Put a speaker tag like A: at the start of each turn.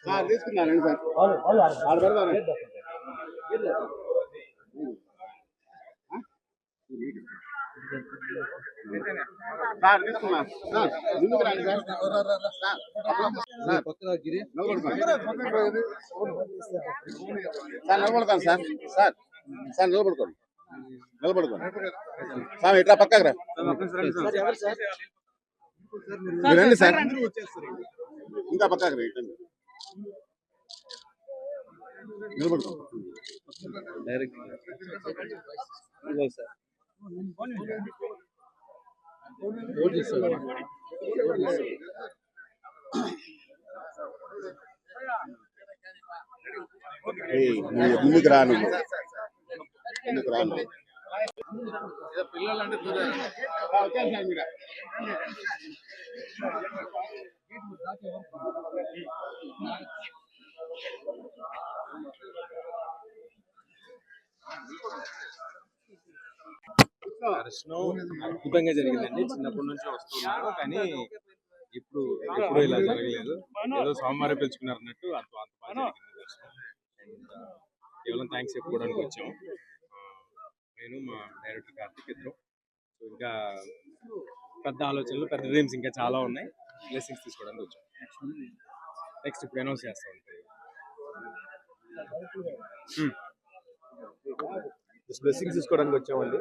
A: Sir. తీసుకున్నానండి sir ఆడ పెడతాను సార్ తీసుకున్నాను. సార్ ముందుకు రండి సార్. సార్ నిలబడతాను సార్. సార్ సార్ నిలబడుకోండి. నిలబడుకోండి. సార్ ఇట్లా పక్కకు రా. రండి సార్. ఇంకా పక్కకు రా ఇట్లా నిలబడుకోండి ఏయ్, నువ్వు ముందుకు రాను ముందుకు రాను
B: దర్శనం అద్భుతంగా జరిగిందండి. చిన్నప్పటి నుంచి వస్తున్నారు. కానీ ఇప్పుడు ఎప్పుడు ఇలా జరగలేదు. ఏదో సోమవారం పిలుచుకున్నారు అన్నట్టు అంత అంత బాగా జరిగింది. కేవలం థ్యాంక్స్ చెప్పుకోవడానికి వచ్చాం నేను మా డైరెక్టర్ కార్తిక్ ఇద్దరు. సో ఇంకా పెద్ద ఆలోచనలు పెద్ద డ్రీమ్స్ ఇంకా చాలా ఉన్నాయి. బ్లెస్సింగ్స్ తీసుకోవడానికి వచ్చాం. నెక్స్ట్ ఇప్పుడు అనౌన్స్ చేస్తా ఉంటాయి
C: బ్లెస్సింగ్స్ తీసుకోవడానికి వచ్చామండి.